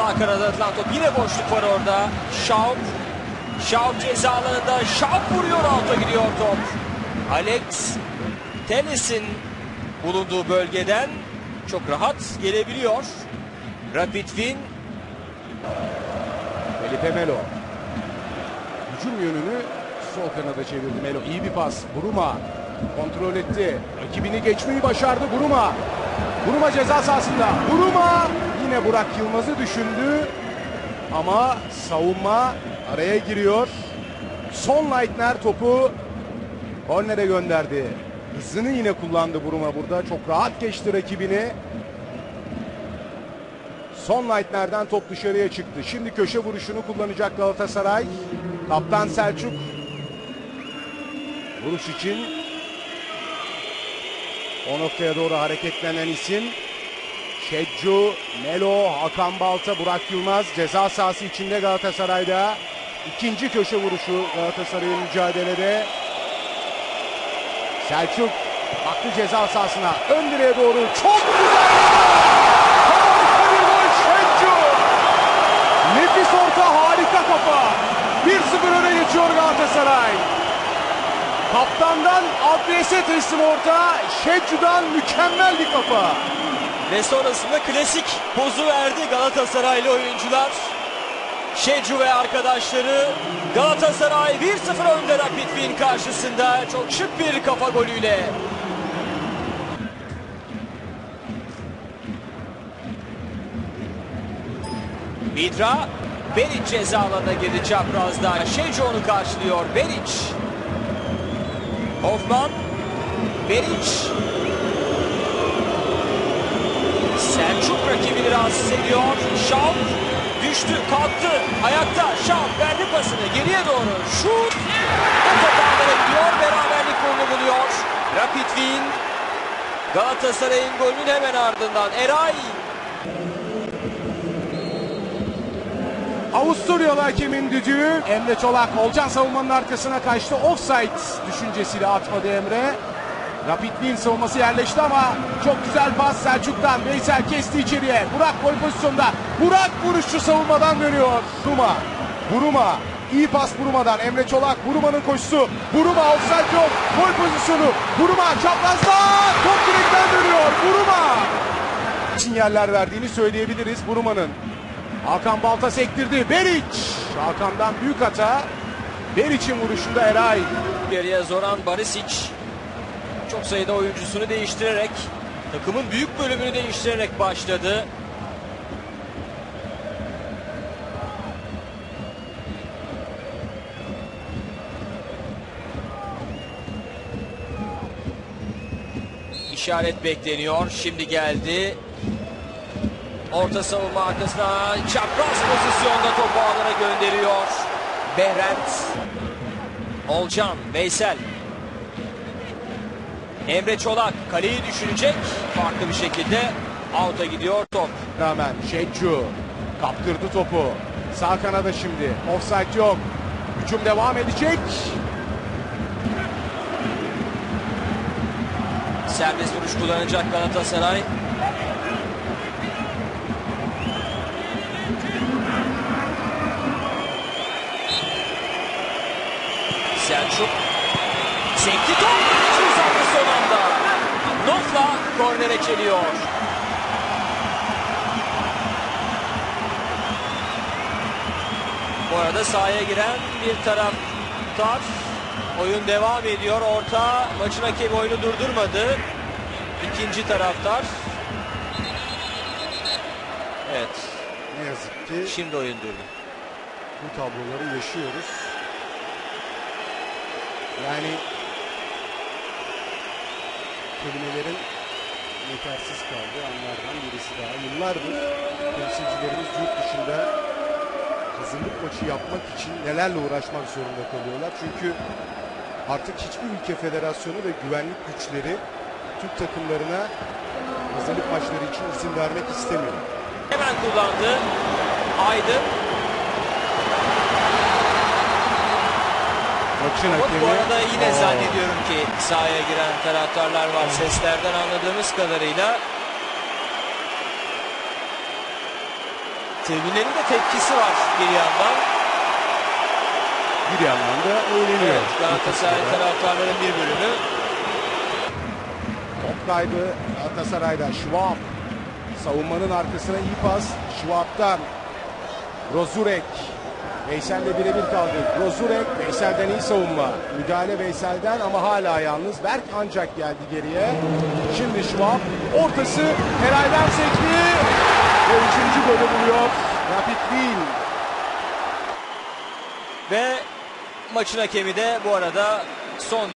Sağ kanada atılan. Yine boşluk var orada. Schaub. Schaub ceza alanında. Vuruyor. Alta gidiyor top. Alex Telles'in bulunduğu bölgeden çok rahat gelebiliyor. Rapid Wien Felipe Melo. Hücum yönünü sol kanada çevirdi Melo. İyi bir pas. Buruma kontrol etti. Rakibini geçmeyi başardı Buruma. Buruma ceza sahasında. Buruma yine Burak Yılmaz'ı düşündü. Ama savunma araya giriyor. Son Leitner topu kornere gönderdi. Hızını yine kullandı Buruma burada. Çok rahat geçti rakibini. Son Leitner'den top dışarıya çıktı. Şimdi köşe vuruşunu kullanacak Galatasaray. Kaptan Selçuk. Vuruş için o noktaya doğru hareketlenen isim. Şedcu, Melo, Hakan Balta, Burak Yılmaz ceza sahası içinde Galatasaray'da. İkinci köşe vuruşu Galatasaray'ın mücadelede. Selçuk baktı ceza sahasına. Ön direğe doğru çok güzel. Harika bir gol Şedcu. Nefis orta harika kafa. 1-0 öne geçiyor Galatasaray. Kaptandan adrese teslim orta. Şedcu'dan mükemmel bir kafa. Ve sonrasında klasik pozu verdi Galatasaraylı oyuncular. Şecu ve arkadaşları Galatasaray 1-0 önde Rapid Wien karşısında çok şık bir kafa golüyle. Vidra Beric ceza alanına girdi çaprazda. Şecu onu karşılıyor. Beric. Hoffman. Beric. Selçuk rakibini rahatsız ediyor. Şav düştü, kalktı, ayakta. Şav verdi pasını geriye doğru. Şut! Bu top ağlara beraberlik golünü buluyor. Rapid Wien Galatasaray'ın golünün hemen ardından Eray Avusturyalı hakemin düdüğü. Emre Çolak Olcan savunmanın arkasına kaçtı. Offside düşüncesiyle atmadı Emre. Rapid Wien savunması yerleşti ama çok güzel pas Selçuk'tan. Veysel kesti içeriye. Burak gol pozisyonda. Burak vuruşçu savunmadan dönüyor. Buruma. Buruma. İyi pas Buruma'dan. Emre Çolak. Buruma'nın koşusu. Buruma offside yok. Gol pozisyonu. Buruma çaprazda. Top direkten dönüyor. Buruma. Sinyaller verdiğini söyleyebiliriz Buruma'nın. Hakan Balta sektirdi. Beric. Hakan'dan büyük hata. Beric'in vuruşunda Eray. Geriye Zoran Barisic çok sayıda oyuncusunu değiştirerek takımın büyük bölümünü değiştirerek başladı. İşaret bekleniyor. Şimdi geldi. Orta savunma arkasına çapraz pozisyonda topu ağlara gönderiyor. Behrent. Olcan, Veysel. Emre Çolak kaleyi düşünecek. Farklı bir şekilde out'a gidiyor top. Rağmen Şedcu kaptırdı topu. Sağ kanada şimdi. Offside yok. Hücum devam edecek. Serbest vuruş kullanacak Galatasaray. Selçuk sekti top. Kornere çeliyor. Bu arada sahaya giren bir taraftar oyun devam ediyor. Orta maçın hakemi oyunu durdurmadı. İkinci taraftar. Evet. Ne yazık ki Şimdi oyun durdu. bu tabloları yaşıyoruz. Yani kelimelerin yetersiz kaldığı anlardan birisi daha. Yıllardır temsilcilerimiz yurt dışında hazırlık maçı yapmak için nelerle uğraşmak zorunda kalıyorlar. Çünkü artık hiçbir ülke federasyonu ve güvenlik güçleri Türk takımlarına hazırlık maçları için izin vermek istemiyor. Hemen kullandı. Aydın. Maçın Bu hakemi... arada yine Aa, zannediyorum ki sahaya giren taraftarlar var. Seslerden anladığımız kadarıyla Tribünlerin de tepkisi var bir yandan. Bir yandan da eğleniyor. Evet, Galatasaray taraftarların bir bölümü. Top kaybı Galatasaray'da. Schwab. Savunmanın arkasına iyi pas. Schwab'dan. Rozurek. Veysel'le birebir kaldı. Rozurek. Veysel'den iyi savunma. Müdahale Veysel'den ama hala yalnız. Berk ancak geldi geriye. Şimdi Schwab. Ortası Eray'dan sekti. Ve üçüncü golü buluyor. Rapid Wien. Ve maçın hakemi de bu arada son